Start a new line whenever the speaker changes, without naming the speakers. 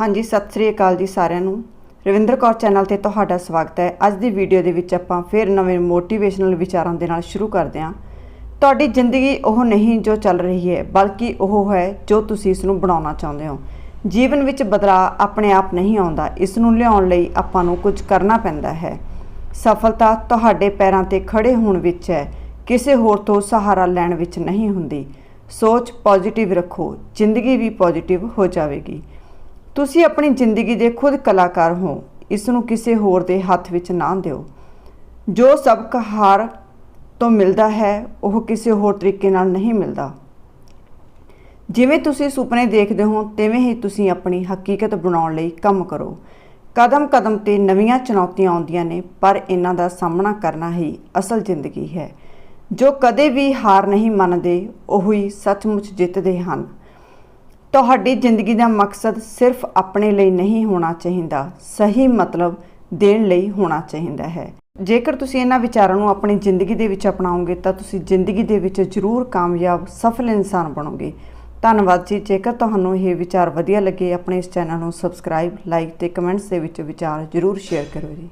ਹਾਂਜੀ, ਸਤਿ ਸ੍ਰੀ ਅਕਾਲ ਜੀ ਸਾਰਿਆਂ ਨੂੰ। ਰਵਿੰਦਰ ਕੌਰ ਚੈਨਲ ਤੇ ਤੁਹਾਡਾ ਸਵਾਗਤ ਹੈ। ਅੱਜ ਦੀ ਵੀਡੀਓ ਦੇ ਵਿੱਚ ਆਪਾਂ ਫਿਰ ਨਵੇਂ ਮੋਟੀਵੇਸ਼ਨਲ ਵਿਚਾਰਾਂ ਦੇ ਨਾਲ ਸ਼ੁਰੂ ਕਰਦੇ ਹਾਂ। ਤੁਹਾਡੀ ਜ਼ਿੰਦਗੀ ਉਹ ਨਹੀਂ ਜੋ ਚੱਲ ਰਹੀ ਹੈ, ਬਲਕਿ ਉਹ ਹੈ ਜੋ ਤੁਸੀਂ ਇਸ ਨੂੰ ਬਣਾਉਣਾ ਚਾਹੁੰਦੇ ਹੋ। ਜੀਵਨ ਵਿੱਚ ਬਦਲਾਅ ਆਪਣੇ ਆਪ ਨਹੀਂ ਆਉਂਦਾ। ਇਸ ਨੂੰ ਲਿਆਉਣ ਲਈ ਆਪਾਂ ਨੂੰ ਕੁਝ ਕਰਨਾ ਪੈਂਦਾ ਹੈ। ਸਫਲਤਾ ਤੁਹਾਡੇ ਪੈਰਾਂ ਤੇ ਖੜੇ ਹੋਣ ਵਿੱਚ ਹੈ। ਕਿਸੇ ਹੋਰ ਤੋਂ ਸਹਾਰਾ ਲੈਣ ਵਿੱਚ ਨਹੀਂ ਹੁੰਦੀ। ਸੋਚ ਪੋਜ਼ਿਟਿਵ ਰੱਖੋ। ਜ਼ਿੰਦਗੀ ਵੀ ਪੋਜ਼ਿਟਿਵ ਹੋ ਜਾਵੇਗੀ। ਤੁਸੀਂ ਆਪਣੀ ਜ਼ਿੰਦਗੀ ਦੇ ਖੁਦ ਕਲਾਕਾਰ ਹੋ। ਇਸ ਨੂੰ ਕਿਸੇ ਹੋਰ ਦੇ ਹੱਥ ਵਿੱਚ ਨਾ ਦਿਓ। ਜੋ ਸਬਕ ਹਾਰ ਤੋਂ ਮਿਲਦਾ ਹੈ, ਉਹ ਕਿਸੇ ਹੋਰ ਤਰੀਕੇ ਨਾਲ ਨਹੀਂ ਮਿਲਦਾ। ਜਿਵੇਂ ਤੁਸੀਂ ਸੁਪਨੇ ਦੇਖਦੇ ਹੋ, ਤਿਵੇਂ ਹੀ ਤੁਸੀਂ ਆਪਣੀ ਹਕੀਕਤ ਬਣਾਉਣ ਲਈ ਕੰਮ ਕਰੋ। ਕਦਮ ਕਦਮ ਤੇ ਨਵੀਆਂ ਚੁਣੌਤੀਆਂ ਆਉਂਦੀਆਂ ਨੇ, ਪਰ ਇਹਨਾਂ ਦਾ ਸਾਹਮਣਾ ਕਰਨਾ ਹੀ ਅਸਲ ਜ਼ਿੰਦਗੀ ਹੈ। ਜੋ ਕਦੇ ਵੀ ਹਾਰ ਨਹੀਂ ਮੰਨਦੇ, ਉਹੀ ਸੱਚਮੁੱਚ ਜਿੱਤਦੇ ਹਨ। ਤੁਹਾਡੀ ਜ਼ਿੰਦਗੀ ਦਾ ਮਕਸਦ ਸਿਰਫ ਆਪਣੇ ਲਈ ਨਹੀਂ ਹੋਣਾ ਚਾਹੀਦਾ, ਸਹੀ ਮਤਲਬ ਦੇਣ ਲਈ ਹੋਣਾ ਚਾਹੀਦਾ ਹੈ। ਜੇਕਰ ਤੁਸੀਂ ਇਹਨਾਂ ਵਿਚਾਰਾਂ ਨੂੰ ਆਪਣੀ ਜ਼ਿੰਦਗੀ ਦੇ ਵਿੱਚ ਅਪਣਾਓਗੇ, ਤਾਂ ਤੁਸੀਂ ਜ਼ਿੰਦਗੀ ਦੇ ਵਿੱਚ ਜ਼ਰੂਰ ਕਾਮਯਾਬ, ਸਫਲ ਇਨਸਾਨ ਬਣੋਗੇ। ਧੰਨਵਾਦ ਜੀ। ਜੇਕਰ ਤੁਹਾਨੂੰ ਇਹ ਵਿਚਾਰ ਵਧੀਆ ਲੱਗੇ, ਆਪਣੇ ਇਸ ਚੈਨਲ ਨੂੰ ਸਬਸਕ੍ਰਾਈਬ, ਲਾਈਕ ਤੇ ਕਮੈਂਟਸ ਦੇ ਵਿੱਚ ਵਿਚਾਰ ਜ਼ਰੂਰ ਸ਼ੇਅਰ ਕਰੋ ਜੀ।